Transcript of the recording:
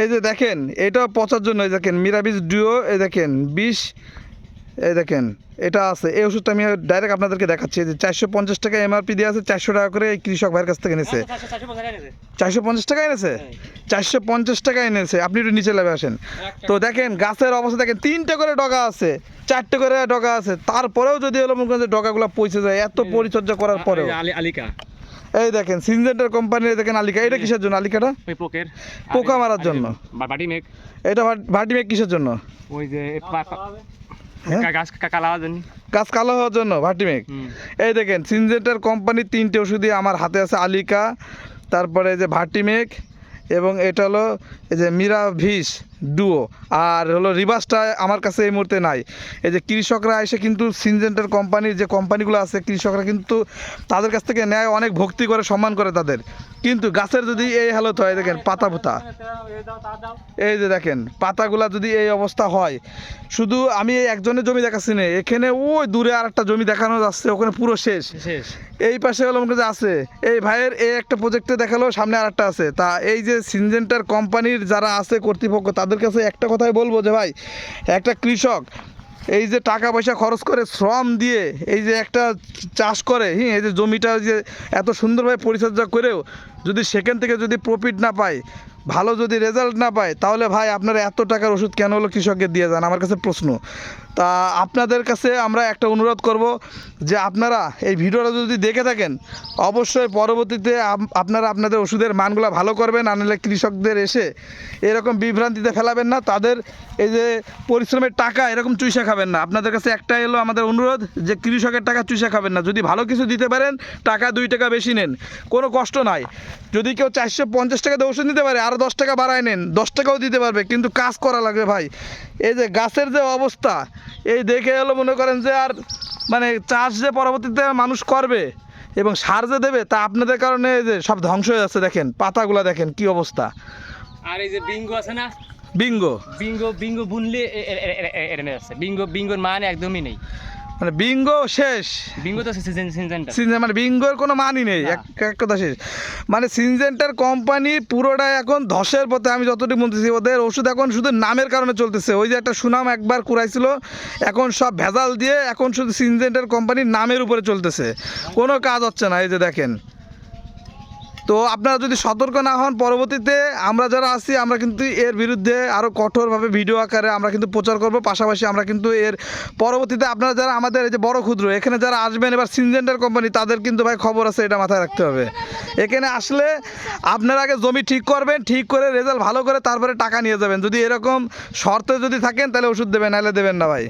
এই যে দেখেন এটা পচার জন্য এই দেখেন মিরাবিজ ডিও এই দেখেন বিষ এই দেখেন এটা আছে। এই ওষুধটা আমি ডাইরেক্ট আপনাদেরকে দেখাচ্ছি। যে চারশো পঞ্চাশ টাকা এমআরপি দিয়ে আছে চারশো টাকা করে এই কৃষক ভাইয়ের কাছ থেকে নিছে চারশো পঞ্চাশ টাকা এনেছে? চারশো পঞ্চাশ টাকা এনেছে। আপনি একটু নিচে লেবে আসেন। তো দেখেন গাছের অবস্থা দেখেন তিনটে করে ডগা আছে চারটে করে ডগা আছে। তারপরেও যদি হলো মনে করেন যে ডগাগুলো পৌঁছে যায় এত পরিচর্যা করার পরেও। আলিকা। এই দেখেন সিনজেন্টার কোম্পানির দেখেন আলিকা এটা কিসের জন্য আলিকাটা? ওই পোকের। পোকা মারার জন্য। বাটি মেঘ এটা ভাট- ভাটি মেঘ কিসের জন্য? ওই যে হ্যাঁ? গাছ কালা হওয়ার জন্য। ভাটি মেঘ এই দেখেন সিনজেন্টার কোম্পানির তিনটে ওষুধই আমার হাতে আছে আলিকা তারপরে এই যে ভাটিমেক এবং এটা হলো এই যে মিরা ভিস ডুও আর হলো রিভার্সটা আমার কাছে এই মুহূর্তে নাই। এই যে কৃষকরা এসে কিন্তু সিনজেন্টার কোম্পানির যে কোম্পানিগুলো আছে কৃষকরা কিন্তু তাদের কাছ থেকে নেয় অনেক ভক্তি করে সম্মান করে তাদের। কিন্তু গাছের যদি এই হালত হয় দেখেন পাতা পুতা এই যে দেখেন পাতাগুলা যদি এই অবস্থা হয় শুধু আমি একজনের জমি দেখাচ্ছি না এখানে ওই দূরে আর একটা জমি দেখানো যাচ্ছে ওখানে পুরো শেষ। এই পাশে হলো আমাকে যে আছে এই ভাইয়ের এই একটা প্রজেক্টে দেখাল সামনে আর একটা আছে। তা এই যে সিনজেন্টার কোম্পানির যারা আছে কর্তৃপক্ষ তাদের কাছে একটা কথাই বলব যে ভাই, একটা কৃষক এই যে টাকা পয়সা খরচ করে শ্রম দিয়ে এই যে একটা চাষ করে হ্যাঁ এই যে জমিটা যে এত সুন্দরভাবে পরিচর্যা করেও যদি সেখান থেকে যদি প্রফিট না পায়, ভালো যদি রেজাল্ট না পায়, তাহলে ভাই আপনারা এত টাকার ওষুধ কেন হলো কৃষককে দিয়ে যান? আমার কাছে প্রশ্ন। তা আপনাদের কাছে আমরা একটা অনুরোধ করব যে আপনারা এই ভিডিওটা যদি দেখে থাকেন, অবশ্যই পরবর্তীতে আপনারা আপনাদের ওষুধের মানগুলো ভালো করবেন আনলে কৃষকদের এসে এরকম বিভ্রান্তিতে ফেলাবেন না। তাদের এই যে পরিশ্রমের টাকা এরকম চুইসা খাবেন না। আপনাদের কাছে একটাই হলো আমাদের অনুরোধ যে কৃষকের টাকা চুইসা খাবেন না। যদি ভালো কিছু দিতে পারেন, টাকা দুই টাকা বেশি নেন। কোনো কষ্ট নাই। যদি কেউ চারশো পঞ্চাশ টাকা দিয়ে ওষুধ নিতে পারে আরও দশ টাকা বাড়ায় নেন, দশ টাকাও দিতে পারবে। কিন্তু কাজ করা লাগবে ভাই। এই যে গাছের যে অবস্থা এই দেখে এলো মনে করেন যে আর মানে চাষ যে পরবর্তীতে মানুষ করবে এবং সার যে দেবে তা আপনাদের কারণে যে সব ধ্বংস হয়ে যাচ্ছে দেখেন পাতাগুলো দেখেন কি অবস্থা আর এই যে বিঙ্গো আছে না বিঙ্গো বিঙ্গো বিঙ্গো বুনলে এরমে আছে বিঙ্গো বিঙ্গোর মানে একদমই নেই মানে বিঙ্গো শেষ। বিঙ্গো তো সিজন সিজনটা সিনজেন মানে বিঙ্গোর কোনো মানই নেই। এক এক কথা শেষ। মানে সিনজেন্টার কোম্পানি পুরোটা এখন ধসের পথে আমি যতটুকু বলতেছি ওদের ওষুধ এখন শুধু নামের কারণে চলতেছে। ওই যে একটা সুনাম একবার কুড়াইছিল এখন সব ভেজাল দিয়ে এখন শুধু সিনজেন্টার কোম্পানির নামের উপরে চলতেছে। কোনো কাজ হচ্ছে না এই যে দেখেন। তো আপনারা যদি সতর্ক না হন, পরবর্তীতে আমরা যারা আছি, আমরা কিন্তু এর বিরুদ্ধে আরও কঠোরভাবে ভিডিও আকারে আমরা কিন্তু প্রচার করব। পাশাপাশি আমরা কিন্তু এর পরবর্তীতে আপনারা যারা আমাদের এই যে বড় ক্ষুদ্র, এখানে যারা আসবেন এবার সিনজেন্টার কোম্পানি তাদের কিন্তু ভাই খবর আছে, এটা মাথায় রাখতে হবে। এখানে আসলে আপনারা আগে জমি ঠিক করবেন, ঠিক করে রেজাল্ট ভালো করে তারপরে টাকা নিয়ে যাবেন। যদি এরকম শর্তে যদি থাকেন, তাহলে ওষুধ দেবেন, নাহলে দেবেন না ভাই।